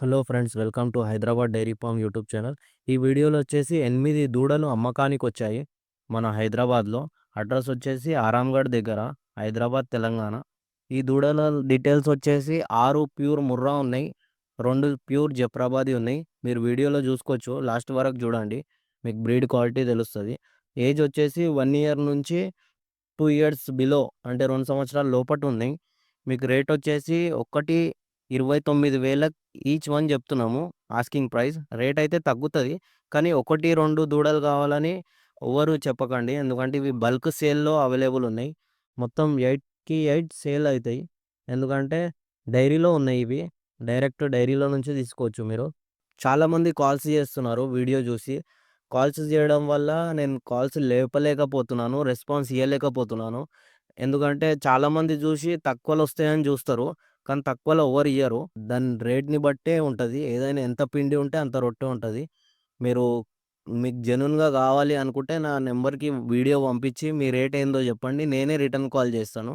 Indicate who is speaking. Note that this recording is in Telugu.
Speaker 1: Hello friends welcome to Hyderabad dairy farm YouTube channel. ఈ వీడియోలో వచ్చేసి ఎనిమిది దూడలు అమ్మకానికి వచ్చాయి మన హైదరాబాద్లో. అడ్రస్ వచ్చేసి ఆరాంగఢ్ దగ్గర హైదరాబాద్ తెలంగాణ. ఈ దూడల డీటెయిల్స్ వచ్చేసి ఆరు ప్యూర్ ముర్రా ఉన్నాయి రెండు ప్యూర్ జఫ్రాబాది ఉన్నాయి. మీరు వీడియోలో చూసుకోవచ్చు లాస్ట్ వరకు చూడండి మీకు బ్రీడ్ క్వాలిటీ తెలుస్తుంది. ఏజ్ వచ్చేసి వన్ ఇయర్ నుంచి టూ ఇయర్స్ బిలో అంటే రెండు సంవత్సరాల లోపట ఉన్నాయి. మీకు రేట్ వచ్చేసి ఒకటి ఇరవై తొమ్మిది వేల ఈచ్ వన్ చెప్తున్నాము. Asking price. రేట్ అయితే తగ్గుతుంది. కానీ ఒకటి రెండు దూడలు కావాలని ఎవరు చెప్పకండి. ఎందుకంటే ఇవి బల్క్ సేల్లో అవైలబుల్ ఉన్నాయి. మొత్తం ఎయిట్కి ఎయిట్ సేల్ అవుతాయి. ఎందుకంటే డైరీలో ఉన్నాయి ఇవి. డైరెక్ట్ డైరీలో నుంచి తీసుకోవచ్చు మీరు. చాలామంది కాల్స్ చేస్తున్నారు వీడియో చూసి. కాల్స్ చేయడం వల్ల నేను కాల్స్ లేపలేకపోతున్నాను. రెస్పాన్స్ ఇవ్వలేకపోతున్నాను ఎందుకంటే చాలామంది చూసి తక్కువలు వస్తాయని చూస్తారు. కానీ తక్కువలో ఎవరు ఇయ్యరు. దాని రేట్ని బట్టే ఉంటుంది. ఏదైనా ఎంత పిండి ఉంటే అంత రొట్టె ఉంటుంది. మీరు మీకు జెన్యున్గా కావాలి అనుకుంటే నా నెంబర్కి వీడియో పంపించి మీ రేట్ ఏందో చెప్పండి. నేనే రిటర్న్ కాల్ చేస్తాను.